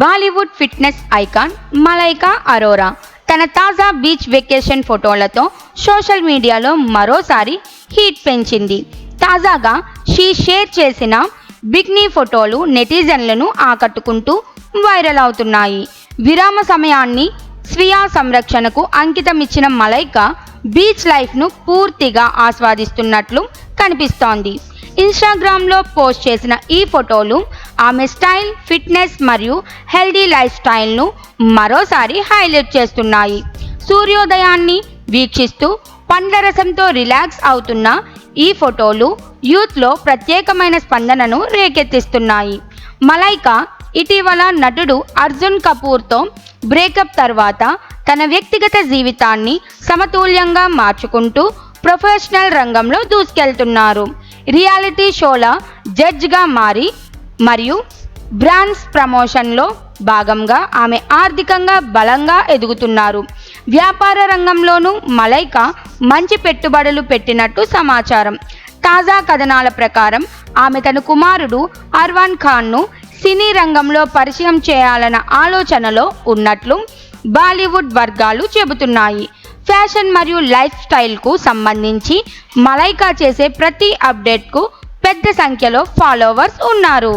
Bollywood fitness icon Malaika Arora తన తాజా beach vacation ఫోటోలతో సోషల్ మీడియాలో మరోసారి హీట్ పెంచింది. తాజాగా షీ షేర్ చేసిన బిగ్నీ ఫోటోలు నెటిజన్లను ఆకట్టుకుంటూ వైరల్ అవుతున్నాయి. విరామ సమయాన్ని స్వీయ సంరక్షణకు అంకితమిచ్చిన మలైకా బీచ్ లైఫ్ను పూర్తిగా ఆస్వాదిస్తున్నట్లు కనిపిస్తోంది. ఇన్స్టాగ్రామ్లో పోస్ట్ చేసిన ఈ ఫోటోలు ఆమె స్టైల్ ఫిట్నెస్ మరియు హెల్దీ లైఫ్ స్టైల్ను మరోసారి హైలైట్ చేస్తున్నాయి. సూర్యోదయాన్ని వీక్షిస్తూ పండ్ల రసంతో రిలాక్స్ అవుతున్న ఈ ఫోటోలు యూత్లో ప్రత్యేకమైన స్పందనను రేకెత్తిస్తున్నాయి. మలైకా ఇటీవల నటుడు అర్జున్ కపూర్తో బ్రేకప్ తర్వాత తన వ్యక్తిగత జీవితాన్ని సమతుల్యంగా మార్చుకుంటూ ప్రొఫెషనల్ రంగంలో దూసుకెళ్తున్నారు. రియాలిటీ షోల జడ్జ్గా మారి మరియు బ్రాండ్స్ ప్రమోషన్లో భాగంగా ఆమె ఆర్థికంగా బలంగా ఎదుగుతున్నారు. వ్యాపార రంగంలోనూ మలైకా మంచి పెట్టుబడులు పెట్టినట్టు సమాచారం. తాజా కథనాల ప్రకారం ఆమె తన కుమారుడు అర్వాన్ ఖాన్ను సినీ రంగంలో పరిచయం చేయాలన్న ఆలోచనలో ఉన్నట్లు బాలీవుడ్ వర్గాలు చెబుతున్నాయి. ఫ్యాషన్ మరియు లైఫ్ స్టైల్కు సంబంధించి మలైకా చేసే ప్రతి అప్డేట్కు పెద్ద సంఖ్యలో ఫాలోవర్స్ ఉన్నారు.